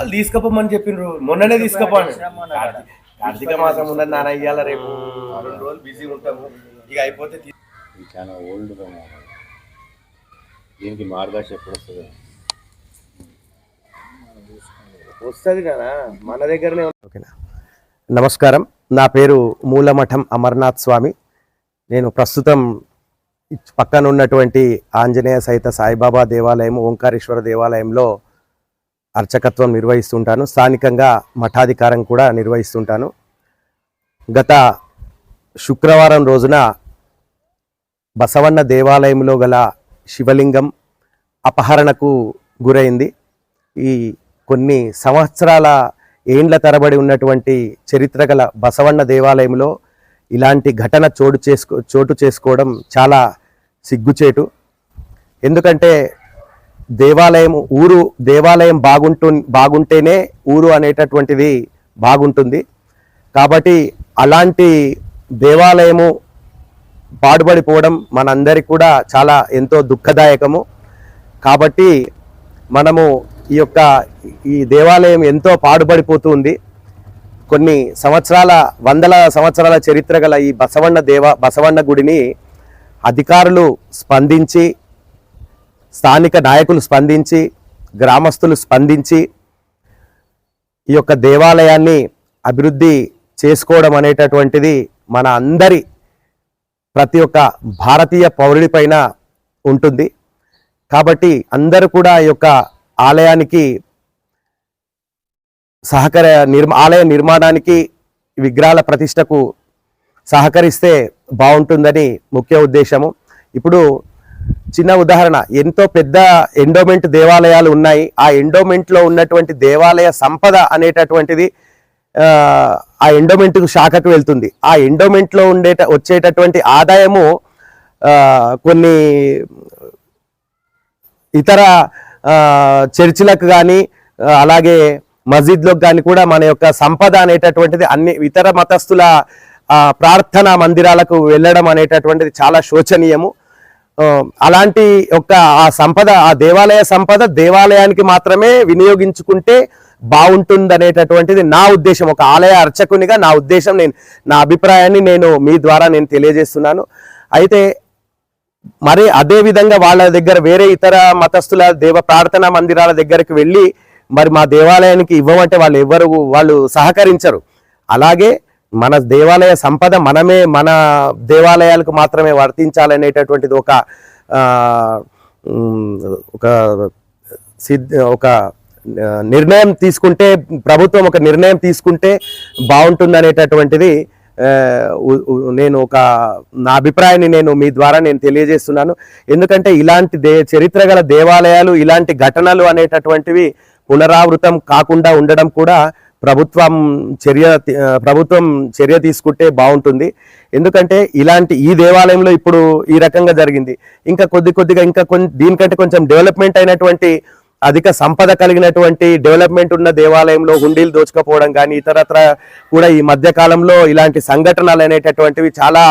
వాళ్ళు తీసుకపోమని చెప్పిండ్రు. మొన్ననే తీసుకపోండి. కార్తీక మాసం ఉన్నది నాన్న ఇయ్యాల రేపు. రెండు రోజులు బిజీ ఉంటాము. ఇక అయిపోతే చాలా ఓల్డ్ దీనికి మార్గదర్శ ఎప్పుడు వస్తుంది? వస్తుంది కదా. మన దగ్గరనే ఓకేనా? నమస్కారం. నా పేరు మూలమఠం అమర్నాథ్ స్వామి. నేను ప్రస్తుతం పక్కన ఉన్నటువంటి ఆంజనేయ సహిత సాయిబాబా దేవాలయం ఓంకారేశ్వర దేవాలయంలో అర్చకత్వం నిర్వహిస్తుంటాను. స్థానికంగా మఠాధికారం కూడా నిర్వహిస్తుంటాను. గత శుక్రవారం రోజున బసవన్న దేవాలయంలో గల శివలింగం అపహరణకు గురైంది. ఈ కొన్ని సంవత్సరాల ఏండ్ల తరబడి ఉన్నటువంటి చరిత్ర గల బసవన్న దేవాలయంలో ఇలాంటి ఘటన చోటు చేసుకో చోటు చేసుకోవడం చాలా సిగ్గుచేటు. ఎందుకంటే దేవాలయం ఊరు దేవాలయం బాగుంటు బాగుంటేనే ఊరు అనేటటువంటిది బాగుంటుంది. కాబట్టి అలాంటి దేవాలయము పాడుపడిపోవడం మనందరికి కూడా చాలా ఎంతో దుఃఖదాయకము. కాబట్టి మనము ఈ యొక్క ఈ దేవాలయం ఎంతో పాడుపడిపోతుంది కొన్ని సంవత్సరాల వందల సంవత్సరాల చరిత్ర గల ఈ బసవన్న దేవ బసవన్న గుడిని అధికారులు స్పందించి స్థానిక నాయకులు స్పందించి గ్రామస్తులు స్పందించి ఈ యొక్క దేవాలయాన్ని అభివృద్ధి చేసుకోవడం అనేటటువంటిది మన అందరి ప్రతి ఒక్క భారతీయ పౌరుడి పైన ఉంటుంది. కాబట్టి అందరూ కూడా ఈ యొక్క ఆలయానికి సహకర నిర్మా ఆలయ నిర్మాణానికి విగ్రహాల ప్రతిష్టకు సహకరిస్తే బాగుంటుందని ముఖ్య ఉద్దేశము. ఇప్పుడు చిన్న ఉదాహరణ ఎంతో పెద్ద ఎండోమెంట్ దేవాలయాలు ఉన్నాయి. ఆ ఎండోమెంట్లో ఉన్నటువంటి దేవాలయ సంపద అనేటటువంటిది ఆ, ఎండోమెంట్కు శాఖకు వెళ్తుంది. ఆ ఎండోమెంట్లో ఉండేట వచ్చేటటువంటి ఆదాయము కొన్ని ఇతర చర్చిలకు కానీ అలాగే మస్జిద్లకు కానీ కూడా మన యొక్క సంపద అనేటటువంటిది అన్ని ఇతర మతస్థుల ప్రార్థనా మందిరాలకు వెళ్ళడం అనేటటువంటిది చాలా శోచనీయము. అలాంటి ఒక ఆ సంపద ఆ దేవాలయ సంపద దేవాలయానికి మాత్రమే వినియోగించుకుంటే బాగుంటుంది అనేటటువంటిది నా ఉద్దేశం. ఒక ఆలయ అర్చకునిగా నా ఉద్దేశం నేను నా అభిప్రాయాన్ని నేను మీ ద్వారా నేను తెలియజేస్తున్నాను. అయితే మరి అదే విధంగా వాళ్ళ దగ్గర వేరే ఇతర మతస్థుల దేవ ప్రార్థనా మందిరాల దగ్గరికి వెళ్ళి మరి మా దేవాలయానికి ఇవ్వమంటే వాళ్ళు ఎవరు వాళ్ళు సహకరించరు. అలాగే మన దేవాలయ సంపద మనమే మన దేవాలయాలకు మాత్రమే వర్తించాలనేటటువంటిది ఒక ఒక సిద్ధ ఒక నిర్ణయం తీసుకుంటే ప్రభుత్వం ఒక నిర్ణయం తీసుకుంటే బాగుంటుందనేటటువంటిది నేను ఒక నా అభిప్రాయాన్ని నేను మీ ద్వారా నేను తెలియజేస్తున్నాను. ఎందుకంటే ఇలాంటి దే చరిత్ర గల దేవాలయాలు ఇలాంటి ఘటనలు అనేటటువంటివి పునరావృతం కాకుండా ఉండడం కూడా ప్రభుత్వం చర్య ప్రభుత్వం చర్య తీసుకుంటే బాగుంటుంది. ఎందుకంటే ఇలాంటి ఈ దేవాలయంలో ఇప్పుడు ఈ రకంగా జరిగింది. ఇంకా కొద్ది కొద్దిగా ఇంకా దీనికంటే కొంచెం డెవలప్మెంట్ అయినటువంటి అధిక సంపద కలిగినటువంటి డెవలప్మెంట్ ఉన్న దేవాలయంలో హుండీలు దోచుకపోవడం కానీ ఇతరత్ర కూడా ఈ మధ్య కాలంలో ఇలాంటి సంఘటనలు అనేటటువంటివి చాలా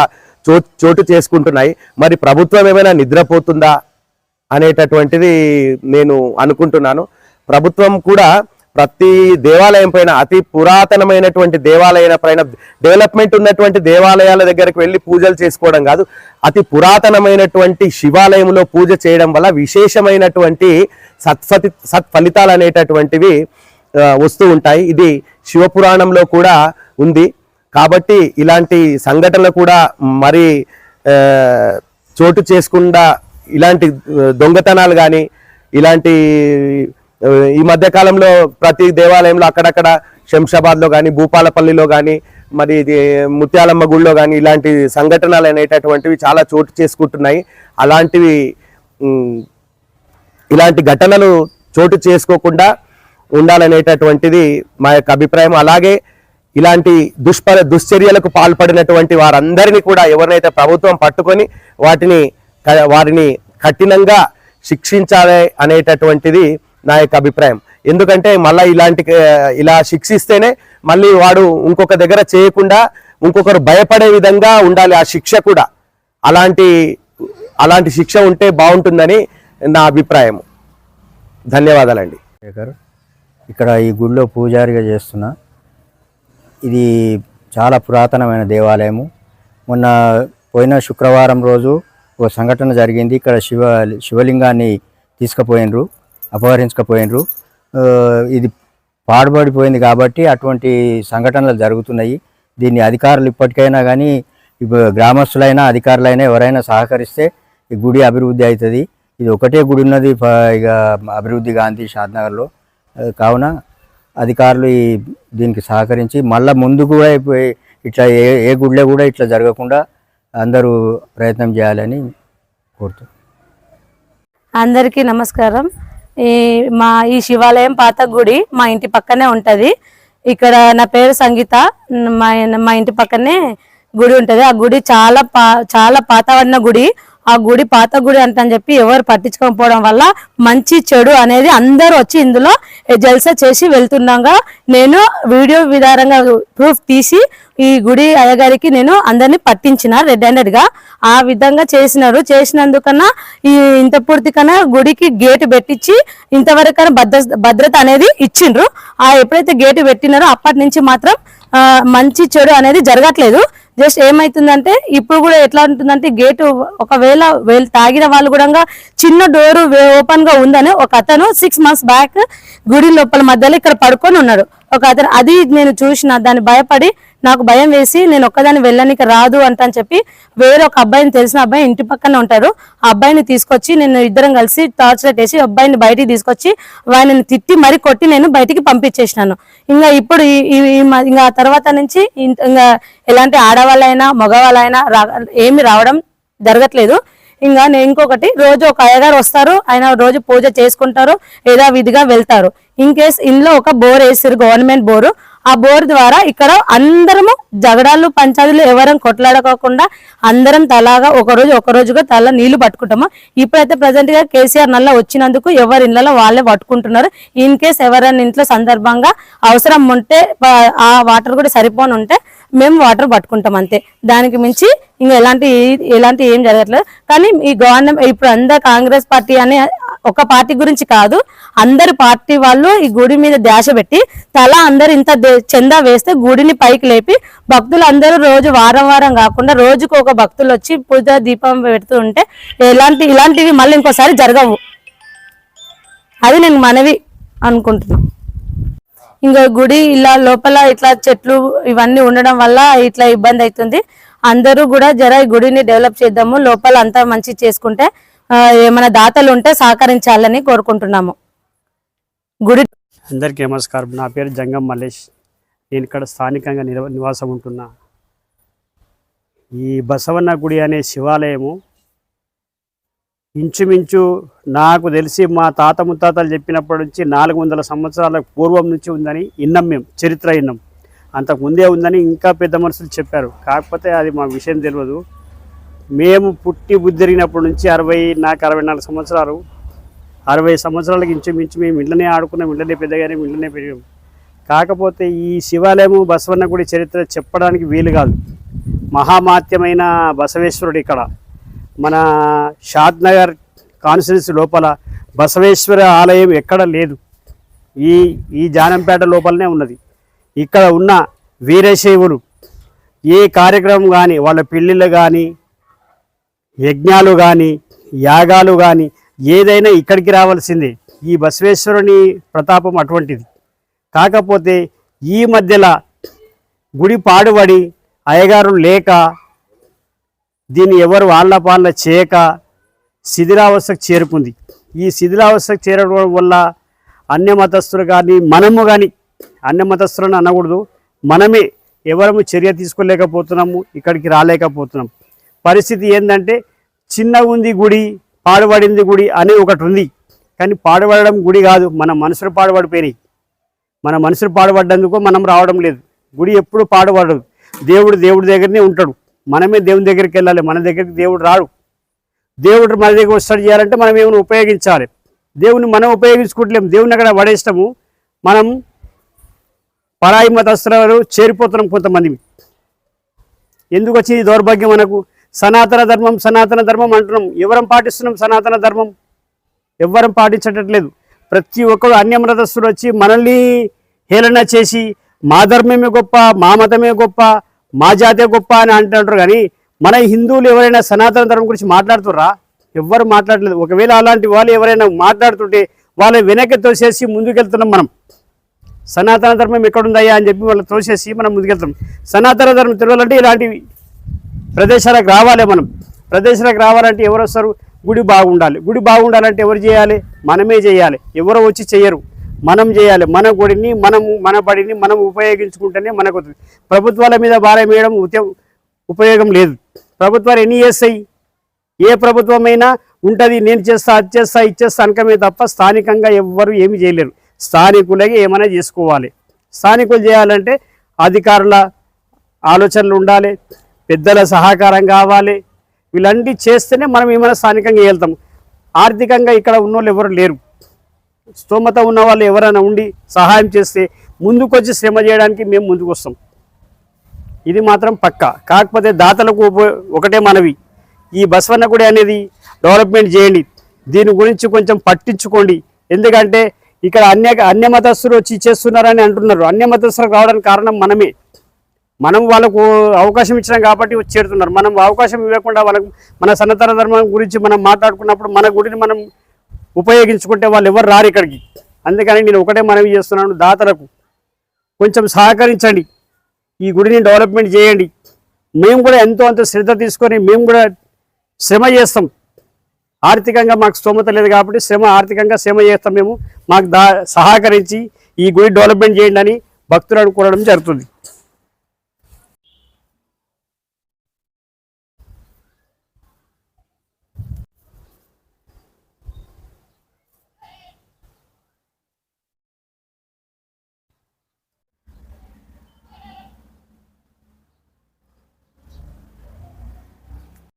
చో చోటు చేసుకుంటున్నాయి. మరి ప్రభుత్వం ఏమైనా నిద్రపోతుందా అనేటటువంటిది నేను అనుకుంటున్నాను. ప్రభుత్వం కూడా ప్రతి దేవాలయం పైన అతి పురాతనమైనటువంటి దేవాలయం పైన డెవలప్మెంట్ ఉన్నటువంటి దేవాలయాల దగ్గరికి వెళ్ళి పూజలు చేసుకోవడం కాదు అతి పురాతనమైనటువంటి శివాలయంలో పూజ చేయడం వల్ల విశేషమైనటువంటి సత్ఫతి సత్ఫలితాలు అనేటటువంటివి వస్తూ ఉంటాయి. ఇది శివపురాణంలో కూడా ఉంది. కాబట్టి ఇలాంటి సంఘటనలు కూడా మరి చోటు చేసుకుండా ఇలాంటి దొంగతనాలు కానీ ఇలాంటి ఈ మధ్య కాలంలో ప్రతి దేవాలయంలో అక్కడక్కడ శంషాబాద్లో కానీ భూపాలపల్లిలో కానీ మరి ఇది ముత్యాలమ్మ గుడిలో కానీ ఇలాంటి సంఘటనలు అనేటటువంటివి చాలా చోటు చేసుకుంటున్నాయి. అలాంటివి ఇలాంటి ఘటనలు చోటు చేసుకోకుండా ఉండాలనేటటువంటిది మా యొక్క అభిప్రాయం. అలాగే ఇలాంటి దుష్పర దుశ్చర్యలకు పాల్పడినటువంటి వారందరినీ కూడా ఎవరినైతే ప్రభుత్వం పట్టుకొని వాటిని వారిని కఠినంగా శిక్షించాలి అనేటటువంటిది నా యొక్క అభిప్రాయం. ఎందుకంటే మళ్ళీ ఇలాంటి ఇలా శిక్షిస్తేనే మళ్ళీ వాడు ఇంకొక దగ్గర చేయకుండా ఇంకొకరు భయపడే విధంగా ఉండాలి ఆ శిక్ష కూడా. అలాంటి అలాంటి శిక్ష ఉంటే బాగుంటుందని నా అభిప్రాయం ధన్యవాదాలండి. ఇక్కడ ఈ గుడిలో పూజారిగా చేస్తున్నా ఇది చాలా పురాతనమైన దేవాలయము. మొన్న పోయిన శుక్రవారం రోజు ఒక సంఘటన జరిగింది. ఇక్కడ శివ శివలింగాన్ని తీసుకుపోయినరు. అపహరించకపోయినరు. ఇది పాడుబడిపోయింది కాబట్టి అటువంటి సంఘటనలు జరుగుతున్నాయి. దీన్ని అధికారులు ఇప్పటికైనా కానీ ఇప్పుడు గ్రామస్తులైనా అధికారులైనా ఎవరైనా సహకరిస్తే ఈ గుడి అభివృద్ధి అవుతుంది ఇది ఒకటే గుడి ఉన్నది ఇక అభివృద్ధి గాంధీ షాద్నగర్లో కావున అధికారులు ఈ దీనికి సహకరించి మళ్ళీ ముందు కూడా ఇట్లా ఏ ఏ గుడిలో కూడా ఇట్లా జరగకుండా అందరూ ప్రయత్నం చేయాలని కోరుతున్నాను అందరికీ నమస్కారం. ఈ మా ఈ శివాలయం పాత గుడి మా ఇంటి పక్కనే ఉంటుంది. ఇక్కడ నా పేరు సంగీత. మా మా ఇంటి పక్కనే గుడి ఉంటుంది. ఆ గుడి చాలా పా చాలా పాతబడిన గుడి. ఆ గుడి పాత గుడి అంటని చెప్పి ఎవరు పట్టించుకోకపోవడం వల్ల మంచి చెడు అనేది అందరూ వచ్చి ఇందులో జల్సా చేసి వెళ్తుండగా నేను వీడియో విధానంగా ప్రూఫ్ తీసి ఈ గుడి అయ్యగారికి నేను అందరినీ పట్టించిన రెడ్ హ్యాండెడ్గా. ఆ విధంగా చేసినారు. చేసినందుకన్నా ఈ ఇంత పూర్తి కన్నా గుడికి గేటు పెట్టించి ఇంతవరకైనా భద్ర భద్రత అనేది ఇచ్చిండ్రు. ఆ ఎప్పుడైతే గేటు పెట్టినారో అప్పటి నుంచి మాత్రం మంచి చెడు అనేది జరగట్లేదు. జస్ట్ ఏమైతుందంటే ఇప్పుడు కూడా ఎట్లా ఉంటుందంటే గేటు ఒకవేళ తాగిన వాళ్ళు కూడా చిన్న డోరు ఓపెన్గా ఉందని ఒక అతను సిక్స్ మంత్స్ బ్యాక్ గుడి లోపల మధ్యలో ఇక్కడ పడుకొని ఉన్నాడు. ఒక అతను అది నేను చూసిన దాన్ని భయపడి నాకు భయం వేసి నేను ఒక్కదాన్ని వెళ్ళనికి రాదు అంట అని చెప్పి వేరే ఒక అబ్బాయిని తెలిసిన అబ్బాయి ఇంటి పక్కనే ఉంటారు. ఆ అబ్బాయిని తీసుకొచ్చి నేను ఇద్దరం కలిసి టార్చ్ లైట్ వేసి అబ్బాయిని బయటికి తీసుకొచ్చి వాడిని తిట్టి మరీ కొట్టి నేను బయటికి పంపించేసినాను. ఇంకా ఇప్పుడు ఈ- మ- ఇంకా తర్వాత నుంచి ఇంకా ఎలాంటి ఆడవాళ్ళైనా మగవాళ్ళైనా రా ఏమి రావడం జరగట్లేదు. ఇంకా నేను ఇంకొకటి రోజు ఒక అయ్యగారు వస్తారు. ఆయన రోజు పూజ చేసుకుంటారు. ఏదో విధిగా వెళ్తారు. ఇన్ కేస్ ఇంట్లో ఒక బోర్ వేసారు గవర్నమెంట్ బోరు ఆ బోర్ ద్వారా ఇక్కడ అందరము జగడాలు పంచాయతీలు ఎవరం కొట్లాడుకోకుండా అందరం తలాగా ఒక రోజు ఒక రోజుగా తల నీళ్ళు పట్టుకుంటాము. ఇప్పుడైతే ప్రజెంట్గా కేసీఆర్ నల్ల వచ్చినందుకు ఎవరి ఇళ్ళలో వాళ్ళే పట్టుకుంటున్నారు. ఇన్ కేస్ ఎవరైనా ఇంట్లో సందర్భంగా అవసరం ఉంటే ఆ వాటర్ కూడా సరిపోని ఉంటే మేము వాటర్ పట్టుకుంటాం అంతే. దానికి మించి ఇంకా ఎలాంటి ఎలాంటి ఏం జరగట్లేదు. కానీ ఈ గవర్నమెంట్ ఇప్పుడు అందరు కాంగ్రెస్ పార్టీ అని ఒక పార్టీ గురించి కాదు అందరి పార్టీ వాళ్ళు ఈ గుడి మీద ధ్యాస పెట్టి తల అందరు ఇంత దే- చందా వేస్తే గుడిని పైకి లేపి భక్తులు అందరూ రోజు వారం వారం కాకుండా రోజుకు ఒక భక్తులు వచ్చి పూజ దీపం పెడుతూ ఉంటే ఎలాంటి ఇలాంటివి మళ్ళీ ఇంకోసారి జరగవు. అది నేను మనవి అనుకుంటున్నాను ఇంకా గుడి ఇలా లోపల ఇట్లా చెట్లు ఇవన్నీ ఉండడం వల్ల ఇట్లా ఇబ్బంది అవుతుంది. అందరూ కూడా జర ఈ గుడిని డెవలప్ చేద్దాము లోపల అంతా మంచి చేసుకుంటే ఏమైనా దాతలు ఉంటే సహకరించాలని కోరుకుంటున్నాము. గుడి అందరికీ నమస్కారం. నా పేరు జంగం మల్లేష్. నేను ఇక్కడ స్థానికంగా నివాసం ఉంటున్నా. ఈ బసవన్న గుడి అనే శివాలయము ఇంచుమించు నాకు తెలిసి మా తాత ముత్తాతలు చెప్పినప్పటి నుంచి నాలుగు వందల సంవత్సరాల పూర్వం నుంచి ఉందని ఇన్నం మేము చరిత్ర ఇన్నం. అంతకు ముందే ఉందని ఇంకా పెద్ద మనుషులు చెప్పారు. కాకపోతే అది మా విషయం తెలియదు. మేము పుట్టి బుద్ధిరిగినప్పటి నుంచి అరవై నాకు అరవై నాలుగు సంవత్సరాలు. అరవై సంవత్సరాలకి ఇంచుమించు మేము ఇళ్ళనే ఆడుకున్నాం ఇళ్ళనే పెద్దగానే ఇళ్ళనే పెరిగాం. కాకపోతే ఈ శివాలయము బసవన్న గుడి చరిత్ర చెప్పడానికి వీలు కాదు. మహామాత్యమైన బసవేశ్వరుడు ఇక్కడ. మన షాద్నగర్ కాన్ఫరెన్స్ లోపల బసవేశ్వర ఆలయం ఎక్కడ లేదు. ఈ ఈ జానంపేట లోపలనే ఉన్నది. ఇక్కడ ఉన్న వీరశైవులు ఏ కార్యక్రమం కానీ వాళ్ళ పెళ్ళిళ్ళు కానీ యజ్ఞాలు కానీ యాగాలు కానీ ఏదైనా ఇక్కడికి రావాల్సిందే. ఈ బసవేశ్వరుని ప్రతాపం అటువంటిది. కాకపోతే ఈ మధ్యలో గుడి పాడుబడి అయ్యగారు లేక దీన్ని ఎవరు వాళ్ళ పాలన చేయక శిథిలావస్థకు చేరుకుంది. ఈ శిథిలావస్థకు చేరడం వల్ల అన్య మతస్థులు కానీ మనము కానీ అన్య మతస్థులను అనకూడదు. మనమే ఎవరము చర్య తీసుకోలేకపోతున్నాము ఇక్కడికి రాలేకపోతున్నాం పరిస్థితి ఏంటంటే చిన్నగా ఉంది గుడి పాడుబడింది గుడి అనే ఒకటి ఉంది కానీ పాడుబడడం గుడి కాదు మన మనసులు పాడుబడిపోయినాయి. మన మనసులు పాడుపడ్డందుకు మనం రావడం లేదు. గుడి ఎప్పుడు పాడుపడదు దేవుడు దేవుడి దగ్గరనే ఉంటాడు. మనమే దేవుని దగ్గరికి వెళ్ళాలి. మన దగ్గరికి దేవుడు రాడు. దేవుడు మన దగ్గర వస్తాడు చేయాలంటే మనం ఏమైనా ఉపయోగించాలి. దేవుని మనం ఉపయోగించుకోవట్లేము దేవుని అక్కడ పడేస్తాము. మనం పరాయి మతస్థులు చేరిపోతున్నాం కొంతమంది. ఎందుకు వచ్చింది దౌర్భాగ్యం మనకు? సనాతన ధర్మం సనాతన ధర్మం అంటున్నాం. ఎవరం పాటిస్తున్నాం సనాతన ధర్మం? ఎవ్వరం పాటించటట్లేదు. ప్రతి ఒక్కరు అన్యమతస్తులు వచ్చి మనల్ని హేళన చేసి మా ధర్మమే గొప్ప మా మతమే గొప్ప మా జాతే గొప్ప అని అంటుంటారు. కానీ మన హిందువులు ఎవరైనా సనాతన ధర్మం గురించి మాట్లాడుతుర్రా ఎవ్వరు మాట్లాడలేదు. ఒకవేళ అలాంటి వాళ్ళు ఎవరైనా మాట్లాడుతుంటే వాళ్ళని వెనక్కి తోసేసి ముందుకెళ్తున్నాం మనం. సనాతన ధర్మం ఎక్కడుందయ్యా అని చెప్పి వాళ్ళు తోసేసి మనం ముందుకెళ్తాం సనాతన ధర్మం తెలియాలంటే ఇలాంటివి ప్రదేశాలకు రావాలి మనం. ప్రదేశాలకు రావాలంటే ఎవరు వస్తారు? గుడి బాగుండాలి. గుడి బాగుండాలంటే ఎవరు చేయాలి? మనమే చేయాలి. ఎవరో వచ్చి చేయరు. మనం చేయాలి. మన గుడిని మనం మన బడిని మనం ఉపయోగించుకుంటేనే మనకు ప్రభుత్వాల మీద భారం వేయడం ఉపయోగం లేదు. ప్రభుత్వాలు ఎన్ని చేస్తాయి? ఏ ప్రభుత్వమైనా ఉంటుంది నేను చేస్తా అది చేస్తా ఇచ్చేస్తా అనకమే తప్ప స్థానికంగా ఎవ్వరు ఏమి చేయలేరు. స్థానికులకి ఏమైనా చేసుకోవాలి. స్థానికులు చేయాలంటే అధికారుల ఆలోచనలు ఉండాలి. పెద్దల సహకారం కావాలి. వీళ్ళంటి చేస్తేనే మనం ఏమైనా స్థానికంగా వెళ్తాం. ఆర్థికంగా ఇక్కడ ఉన్న వాళ్ళు ఎవరు లేరు. స్తోమత ఉన్న వాళ్ళు ఎవరైనా ఉండి సహాయం చేస్తే ముందుకొచ్చి శ్రమ చేయడానికి మేము ముందుకు వస్తాం ఇది మాత్రం పక్క. కాకపోతే దాతలకు ఒకటే మనవి. ఈ బసవన్న గుడి అనేది డెవలప్మెంట్ చేయండి. దీని గురించి కొంచెం పట్టించుకోండి. ఎందుకంటే ఇక్కడ అన్య అన్య మతస్థులు వచ్చి చేస్తున్నారని అంటున్నారు. అన్య మతస్థులకు రావడానికి కారణం మనమే. మనం వాళ్ళకు అవకాశం ఇచ్చినాం కాబట్టి వచ్చి చేరుతున్నారు. మనం అవకాశం ఇవ్వకుండా వాళ్ళకు మన సనాతన ధర్మం గురించి మనం మాట్లాడుకున్నప్పుడు మన గుడిని మనం ఉపయోగించుకుంటే వాళ్ళు ఎవరు రారు ఇక్కడికి. అందుకని నేను ఒకటే మనవి చేస్తున్నాను దాతలకు కొంచెం సహకరించండి. ఈ గుడిని డెవలప్మెంట్ చేయండి. మేము కూడా ఎంతో అంత శ్రద్ధ తీసుకొని మేము కూడా శ్రమ చేస్తాం. ఆర్థికంగా మాకు స్తోమత లేదు కాబట్టి శ్రమ ఆర్థికంగా శ్రమ చేస్తాం మేము. మాకు దా సహకరించి ఈ గుడి డెవలప్మెంట్ చేయండి అని భక్తులను కోరడం జరుగుతుంది.